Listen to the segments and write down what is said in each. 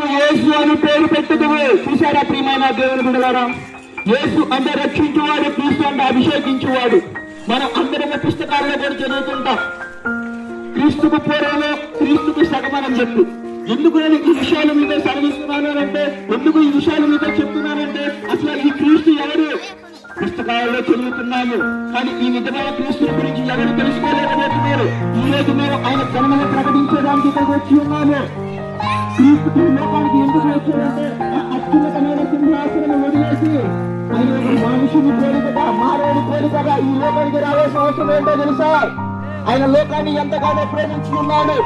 యేసు అని పేరు పెట్టుకుని చూసారా ప్రియమైన దేవుని గుడారా యేసు అందరు రక్షించేవాడు క్రీస్తు అంటే అభిషేకించేవాడు. మనం అందరం పుస్తకాల్లో కూడా చదువుతుంటాం. క్రీస్తుకు పూర్వమే క్రీస్తుకు సగమనం చెప్పు. ఎందుకు నేను ఈ విషయాలు మీతో సెలవిస్తున్నాను ఎందుకు ఈ విషయాలు మీతో చెప్తున్నానంటే అసలు ఈ క్రీస్తు ఎవరు? పుస్తకాలలో చదువుతున్నాము. కానీ ఈ నిజమైన క్రీస్తుల గురించి ఎవరు తెలుసుకోలేకపోతున్నారు? ఈ రోజు మేము ఆయన జన్మను ప్రకటించడానికి ఇక్కడికి వచ్చి ఉన్నాము. క్రీస్తు ఈ లోకానికి ఎందుకు వచ్చాడంటే అత్యున్నతమైన సింహాసనం వదిలేసి ఆయన ఒక మనుషుని కోరికగా మానవుని కోరికగా ఈ లోకానికి రావాల్సిన అవసరం ఏంటో తెలుసా? ఆయన లోకాన్ని ఎంతగానో ప్రేమించి ఉన్నాడు.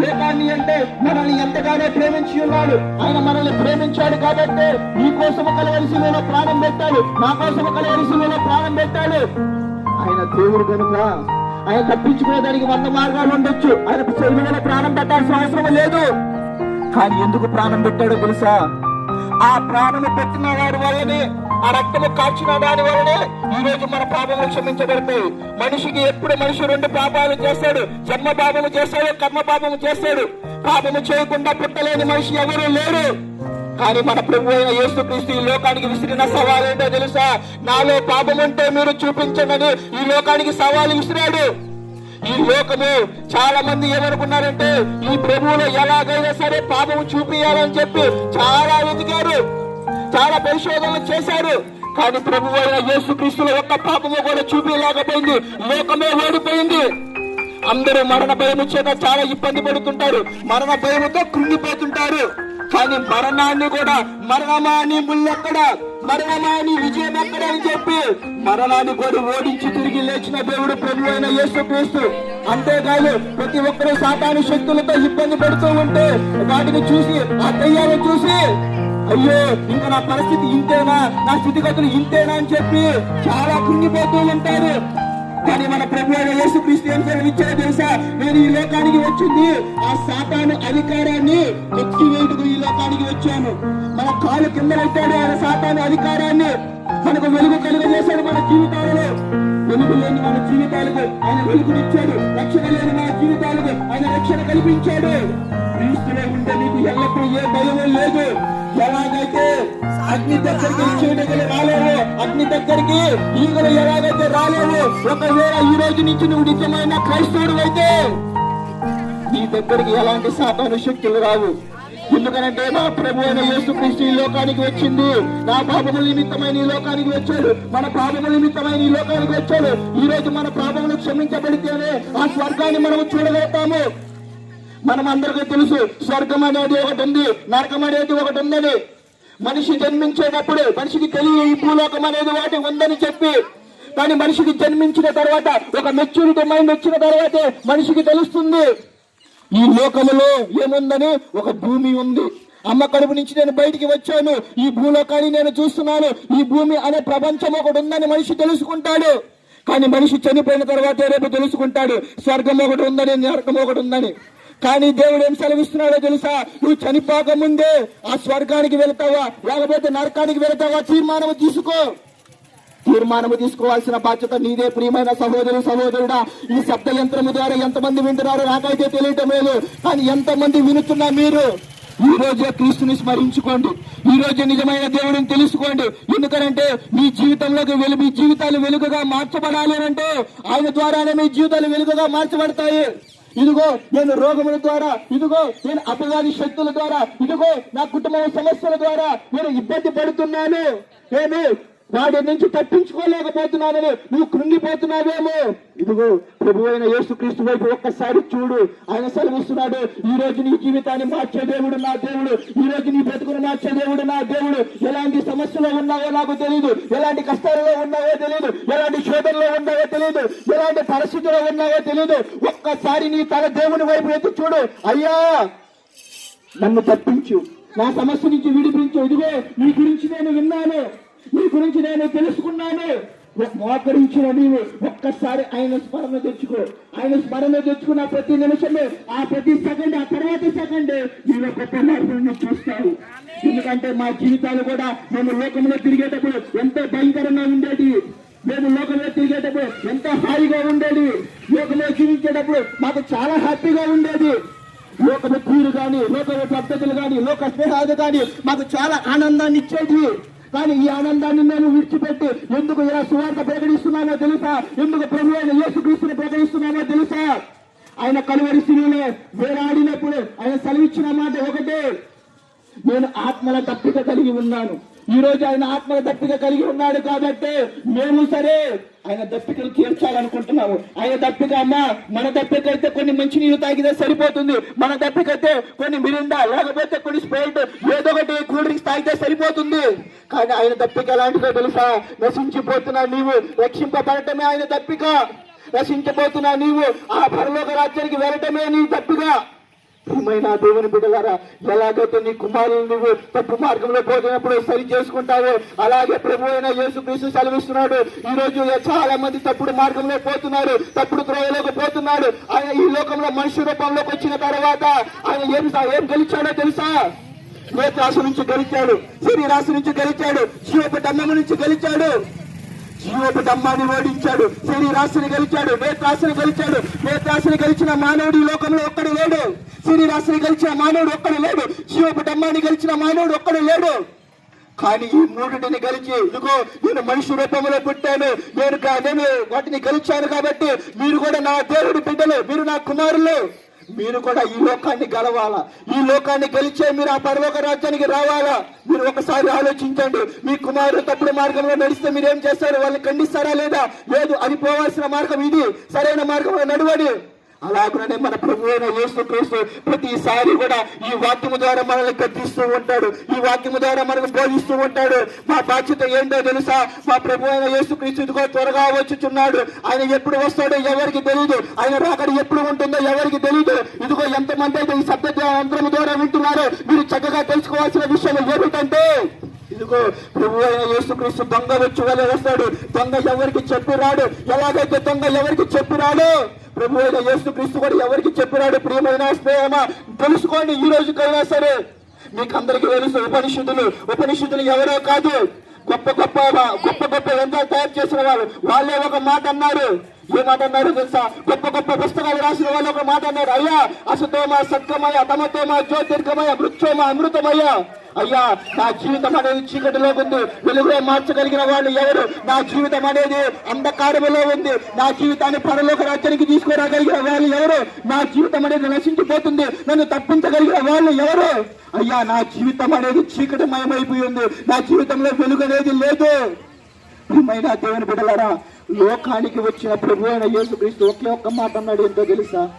లోకాన్ని అంటే మనల్ని ఎంతగానో ప్రేమించి ఉన్నాడు. ఆయన మనల్ని ప్రేమించాడు కాబట్టి నీ కోసము కలవలసిన ప్రాణం పెట్టాడు. నా కోసము కలవలసిన ప్రాణం పెట్టాడు. ఆయన దేవుడు కనుక ఆయన తప్పించుకునే దానికి వంద మార్గాలు ఉండొచ్చు. ఆయన శరీరంలో ప్రాణం పెట్టాల్సిన అవసరం లేదు. కానీ ఎందుకు ప్రాణం పెట్టాడో తెలుసా? ఆ ప్రాణము పెట్టిన వాడి వల్లనే ఆ రక్తము కాల్చిన దాని వల్లనే ఈ రోజు మన పాపములు క్షమించబడతాయి. మనిషికి ఎప్పుడు మనిషి రెండు పాపాలు చేస్తాడు. జన్మ పాపము చేస్తాడు కర్మ పాపము చేస్తాడు. పాపము చేయకుండా పుట్టలేని మనిషి ఎవరు లేరు. కానీ మన ప్రభు అయిన యేసుక్రీస్తు ఈ లోకానికి విసిరిన సవాలు ఏంటో తెలుసా? నాలో పాపం ఉంటే మీరు చూపించండి ఈ లోకానికి సవాలు విసిరాడు. ఈ లోకము చాలా మంది ఏమనుకున్నారంటే ఈ ప్రభువులో ఎలాగైనా సరే పాపము చూపియాలని చెప్పి చాలా వెతికారు చాలా పరిశోధనలు చేశారు. కానీ ప్రభు అయిన యేసు క్రీస్తులో ఒక్క పాపము కూడా చూపించలేకపోయింది లోకమే ఓడిపోయింది. అందరూ మరణ భయం చేత చాలా ఇబ్బంది పడుతుంటారు. మరణ భయముతో కృంగిపోతుంటారు. కానీ మరణాన్ని కూడా మరణమా అని ముళ్ళెక్కడా మరణమా విజయం ఎక్కడని చెప్పి మరణాన్ని కూడా ఓడించి తిరిగి లేచిన దేవుడు ప్రభు అయిన యేసు క్రీస్తు అంతేకాదు ప్రతి ఒక్కరూ సాతాను శక్తులతో ఇబ్బంది పడుతూ ఉంటే వాటిని చూసి ఆ దయ్యాలను చూసి అయ్యో ఇంకా నా పరిస్థితి ఇంతేనా? నా స్థితిగతులు ఇంతేనా అని చెప్పి చాలా కృంగిపోతూ ఉంటారు. కానీ మన ప్రభు అయిన యేసు క్రీస్తు ఏం సెలవిచ్చారో తెలుసా? నేను ఈ లోకానికి వచ్చింది ఆ సాతాను అధికారాన్ని ఎత్తివేటుకు తిరిగి వచ్చాను. మన కాలు కింద పెట్టాడు ఆయన సాతాను అధికారాన్ని మనకు వెలుగు కలుగజేశాడు మన జీవితాలలో. వెలుగు లేని మన జీవితాలకు ఆయన వెలుగునిచ్చాడు. రక్షణ లేని మన జీవితాలకు ఆయన రక్షణ కల్పించాడు. క్రీస్తులో ఉంటే నీకు ఎల్లప్పుడూ ఏ భయం లేదు. ఎలాగైతే అగ్ని దగ్గరికి చీడగలు రాలేవు అగ్ని దగ్గరికి ఈగలు ఎలాగైతే రాలేవు ఒకవేళ ఈ రోజు నుంచి నువ్వు నిజమైన క్రైస్తవుడు అయితే నీ దగ్గరికి ఎలాంటి సాతాను శక్తులు రావు. ఎందుకనంటే మా ప్రభు అయిన యేసు క్రీస్తు ఈ లోకానికి వచ్చింది. నా పాపముల నిమిత్తమైన ఈ లోకానికి వచ్చాడు. మన పాపముల నిమిత్తమైన ఈ లోకానికి వచ్చాడు. ఈ రోజు మన పాపములు క్షమించబడితేనే ఆ స్వర్గాన్ని మనము చూడగలుగుతాము. మనం అందరికీ తెలుసు స్వర్గం అనేది ఒకటి ఉంది నరకం అనేది ఒకటి ఉందని. మనిషి జన్మించేటప్పుడు మనిషికి తెలియ ఈ భూలోకం అనేది ఒకటి ఉందని చెప్పి. కానీ మనిషికి జన్మించిన తర్వాత ఒక మెచ్యూరిటీ మైండ్ వచ్చిన తర్వాతే మనిషికి తెలుస్తుంది. ఈ లోకములో ఏముందని ఒక భూమి ఉంది. అమ్మ కడుపు నుంచి నేను బయటికి వచ్చాను. ఈ భూలోకాన్ని నేను చూస్తున్నాను. ఈ భూమి అనే ప్రపంచం ఒకటి ఉందని మనిషి తెలుసుకుంటాడు. కానీ మనిషి చనిపోయిన తర్వాతే రేపు తెలుసుకుంటాడు. స్వర్గం ఒకటి ఉందని నరకం ఒకటి ఉందని. కానీ దేవుడు ఏం సెలవిస్తున్నాడో తెలుసా? నువ్వు చనిపోక ముందే ఆ స్వర్గానికి వెళ్తావా? లేకపోతే నరకానికి వెళ్తావా? తీర్మానం తీసుకో. తీర్మానము తీసుకోవాల్సిన బాధ్యత నీదే ప్రియమైన సహోదరు సహోదరుడా. ఈ శబ్ద యంత్రము ద్వారా ఎంతమంది వింటున్నారో నాకైతే తెలియటం లేదు కానీ ఎంతమంది వినుతున్నా మీరు ఈ రోజే క్రీస్తుని స్మరించుకోండి. ఈ రోజు నిజమైన దేవుడిని తెలుసుకోండి. ఎందుకంటే మీ జీవితంలోకి వెలు మీ జీవితాలు వెలుగుగా మార్చబడాలి అంటే ఆయన ద్వారానే మీ జీవితాలు వెలుగుగా మార్చబడతాయి. ఇదిగో నేను రోగముల ద్వారా ఇదిగో నేను అపవాది శక్తుల ద్వారా ఇదిగో నా కుటుంబ సమస్యల ద్వారా నేను ఇబ్బంది పడుతున్నాను. నేను వాడి నుంచి తప్పించుకోలేకపోతున్నానని నువ్వు కృంగిపోతున్నావేమో. ఇదిగో ప్రభు అయిన యేసుక్రీస్తు వైపు ఒక్కసారి చూడు. ఆయన సెలవిస్తున్నాడు ఈ రోజు నీ జీవితాన్ని మార్చే దేవుడు నా దేవుడు. ఈ రోజు నీ బ్రతుకును మార్చే దేవుడు నా దేవుడు. ఎలాంటి సమస్యలో ఉన్నావో నాకు తెలియదు ఎలాంటి కష్టాలలో ఉన్నావో తెలియదు ఎలాంటి శోధనలో ఉన్నావో తెలియదు ఎలాంటి పరిస్థితుల్లో ఉన్నావో తెలియదు ఒక్కసారి నీ తల దేవుని వైపు ఎత్తి చూడు. అయ్యా నన్ను తప్పించు. నా సమస్య నుంచి విడిపించు. ఇదిగో నీ గురించి నేను విన్నాను. నీ గురించి నేను తెలుసుకున్నాను. మోకరించిన నీవు ఒక్కసారి ఆయన స్మరణ తెచ్చుకో. ఆయన స్మరణ తెచ్చుకున్న ప్రతి నిమిషమే ఆ ప్రతి సెకండ్ ఆ తర్వాత సెకండ్ నేను గొప్ప మార్పులను చూస్తాను ఎందుకంటే మా జీవితాలు కూడా మేము లోకంలో తిరిగేటప్పుడు ఎంతో భయంకరంగా ఉండేది మేము లోకంలో తిరిగేటప్పుడు ఎంతో హాయిగా ఉండేది లోకంలో జీవించేటప్పుడు మాకు చాలా హ్యాపీగా ఉండేది లోకము తీరు కానీ లోకము పద్ధతులు కానీ లోక స్నేహాలు కానీ మాకు చాలా ఆనందాన్ని ఇచ్చేది కానీ ఈ ఆనందాన్ని నేను విడిచిపెట్టి ఎందుకు ఇలా సువార్త ప్రకటిస్తున్నానో తెలుసా? ఎందుకు ప్రభు అయిన యేసుక్రీస్తుని ప్రకటిస్తున్నానో తెలుసా? ఆయన కలువరి స్థితిలో వేలాడినప్పుడు ఆయన సెలవిచ్చిన మాట ఒకటే. నేను ఆత్మల తప్పిక కలిగి ఉన్నాను. ఈ రోజు ఆయన ఆత్మ దప్పిక కలిగి ఉన్నాడు కాబట్టి మేము సరే. ఆయన దప్పికను తీర్చాలనుకుంటున్నాము. ఆయన దప్పిక అమ్మ మన దప్పిక అయితే కొన్ని మంచి నీళ్ళు తాగితే సరిపోతుంది. మన దప్పిక అయితే కొన్ని మిరిండా లేకపోతే కొన్ని స్ప్రైట్ ఏదో ఒకటి కూల్ డ్రింక్స్ తాగితే సరిపోతుంది. కానీ ఆయన దప్పిక ఎలాంటిదో తెలుసా? నశించిపోతున్నా నీవు. రక్షింపబడటమే ఆయన దప్పిక. నశించిపోతున్నా నీవు. ఆ పరలోక రాజ్యానికి వెళ్ళటమే నీ దప్పిక. ప్రియమైన దేవుని బిడ్డలారా ఎలాగైతే నీ కుమారులు నువ్వు తప్పు మార్గంలో పోతున్నప్పుడు సరి చేసుకుంటావో అలాగే ప్రభు అయిన యేసు క్రీస్తు సెలవిస్తున్నాడు. ఈ రోజు చాలా మంది తప్పుడు మార్గంలో పోతున్నారు తప్పుడు త్రోవలోకి పోతున్నాడు ఆయన ఈ లోకంలో మనిషి రూపంలోకి వచ్చిన తర్వాత ఆయన ఏం ఏం గెలిచాడో తెలుసా? నేత్రాసు నుంచి గెలిచాడు శరీరాశి నుంచి గెలిచాడు శివపు డమ్మము నుంచి గెలిచాడు. జీవపు దమ్మాన్ని ఓడించాడు. శరీరాశిని గెలిచాడు. నేత్రాశిని గెలిచాడు. నేత్రాశిని గెలిచిన మానవుడు లోకంలో ఒక్కడు లేడు. శరీరాశిని గెలిచిన మానవుడు ఒక్కడు లేడు. జీవపు దమ్మాన్ని గెలిచిన మానవుడు ఒక్కడు లేడు. కానీ ఈ మూడుని గెలిచి ఇదిగో నేను మనిషి రూపంలో పుట్టాను. నేను నేను వాటిని గెలిచాను కాబట్టి మీరు కూడా నా దేవుడి బిడ్డలు మీరు నా కుమారులు. మీరు కూడా ఈ లోకాన్ని గెలవాలా? ఈ లోకాన్ని గెలిచే మీరు ఆ పరలోక రాజ్యానికి రావాలా? మీరు ఒకసారి ఆలోచించండి. మీ కుమారుడు తప్పుడు మార్గంలో నడిస్తే మీరు ఏం చేస్తారు? వాళ్ళని ఖండిస్తారా లేదా? లేదు అది పోవాల్సిన మార్గం ఇది. సరైన మార్గంలో నడవడి. అలాగనే మన ప్రభు అయిన యేసు క్రీస్తు ప్రతిసారి కూడా ఈ వాక్యము ద్వారా మనల్ని గద్దిస్తూ ఉంటాడు. ఈ వాక్యము ద్వారా మనల్ని బోధిస్తూ ఉంటాడు. మా బాధ్యత ఏంటో తెలుసా? మా ప్రభు అయిన యేసు ఇదిగో త్వరగా వచ్చుచున్నాడు. ఆయన ఎప్పుడు వస్తాడో ఎవరికి తెలియదు ఆయన రాకడ ఎప్పుడు ఉంటుందో ఎవరికి తెలియదు ఇదిగో ఎంతమంది అయితే ఈ శబ్ద యంత్రం ద్వారా వింటున్నారో మీరు చక్కగా తెలుసుకోవాల్సిన విషయం ఏమిటంటే ఇదిగో ప్రభు అయిన యేసుక్రీస్తు దొంగ వచ్చి వల్ల వస్తాడు. దొంగ ఎవరికి చెప్పి రాడు. ఎలాగైతే దొంగ ఎవరికి చెప్పి రాడు ప్రభు అయిన యేసుక్రీస్తు కూడా ఎవరికి చెప్పిరాడు ప్రియమైన స్నేహమా? తెలుసుకోండి ఈ రోజుకైనా సరే. మీకు అందరికీ తెలుసు ఉపనిషత్తులు. ఉపనిషత్తులు ఎవరో కాదు. గొప్ప గొప్ప గొప్ప గొప్ప ఎంత తయారు చేసిన వాళ్ళు. వాళ్ళే ఒక మాట అన్నారు. ఏ మాట అన్నారు తెలుసా? గొప్ప గొప్ప పుస్తకాలు రాసిన వాళ్ళు ఒక మాట అన్నారు. అయ్యా అసతోమ సత్యమయ తమతోమ జ్యోతిర్గమయ మృత్యోమ అమృతమయ. అయ్యా నా జీవితం అనేది చీకటిలో ఉంది. వెలుగులో మార్చగలిగిన వాళ్ళు ఎవరు? నా జీవితం అనేది అంధకారములో ఉంది. నా జీవితాన్ని పరలోక రాజ్యానికి తీసుకురాగలిగిన వాళ్ళు ఎవరు? నా జీవితం అనేది నశించిపోతుంది. నన్ను తప్పించగలిగిన వాళ్ళు ఎవరు? అయ్యా నా జీవితం అనేది చీకటిమయమైపోయి ఉంది. నా జీవితంలో వెలుగు అనేది లేదు. ప్రియమైన దేవుని బిడ్డలారా లోకానికి వచ్చిన ప్రభు అయిన యేసుక్రీస్తు ఒకే ఒక్క మాట అన్నాడు ఏంటో తెలుసా?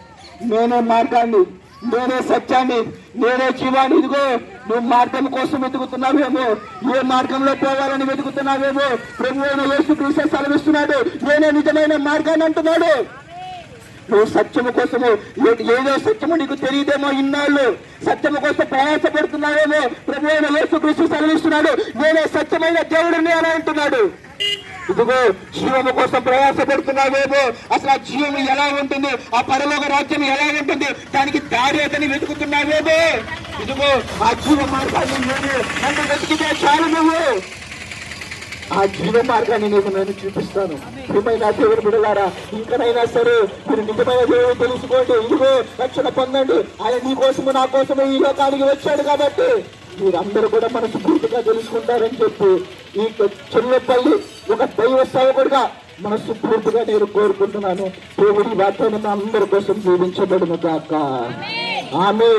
నేనే మార్గాన్ని నేనే సత్యాన్ని నేనే జీవాన్ని. ఇదిగో నువ్వు మార్గం కోసం వెతుకుతున్నావేమో ఏ మార్గంలో పోవాలని వెతుకుతున్నావేమో ప్రభు అయిన యేసుక్రీస్తు సెలవిస్తున్నాడు. నేనే నిజమైన మార్గాన్ని అంటున్నాడు. నువ్వు సత్యము కోసము ఏదో సత్యము నీకు తెలియదేమో ఇన్నాళ్ళు. సత్యము కోసం ప్రయాసపడుతున్నావేమో ప్రభు అయిన యేసుక్రీస్తు సెలవిస్తున్నాడు. నేనే సత్యమైన దేవుడిని అని అంటున్నాడు. ఇదిగో జీవము కోసం ప్రయాసపడుతున్నావేమో అసలు ఆ జీవము ఎలా ఉంటుంది? ఆ పరలోక రాజ్యం ఎలా ఉంటుంది? దానికి దారి అతని వెతుకుతున్నావేమో ఇదిగో ఆ జీవ మార్గాన్ని నన్ను వెతికితే చాలు నువ్వు. ఆ జీవ మార్గాన్ని నీకు నేను చూపిస్తాను. ప్రియమైన దేవుని బిడలారా ఇంకనైనా సరే మీరు నిజమైన దేవుడు తెలుసుకోండి. ఇదిగో రక్షణ పొందండి. ఆయన నీ కోసము నా కోసము ఈ లోకానికి వచ్చాడు కాబట్టి మీరందరూ కూడా మనసు పూర్తిగా తెలుసుకుంటారని చెప్పి ఈ చెల్లెపల్లి ఒక దైవ సేవకుడిగా మనసు పూర్తిగా నేను కోరుకుంటున్నాను. దేవుడి వాక్యాన్ని అందరి కోసం జీవించబడిన దాకా ఆమె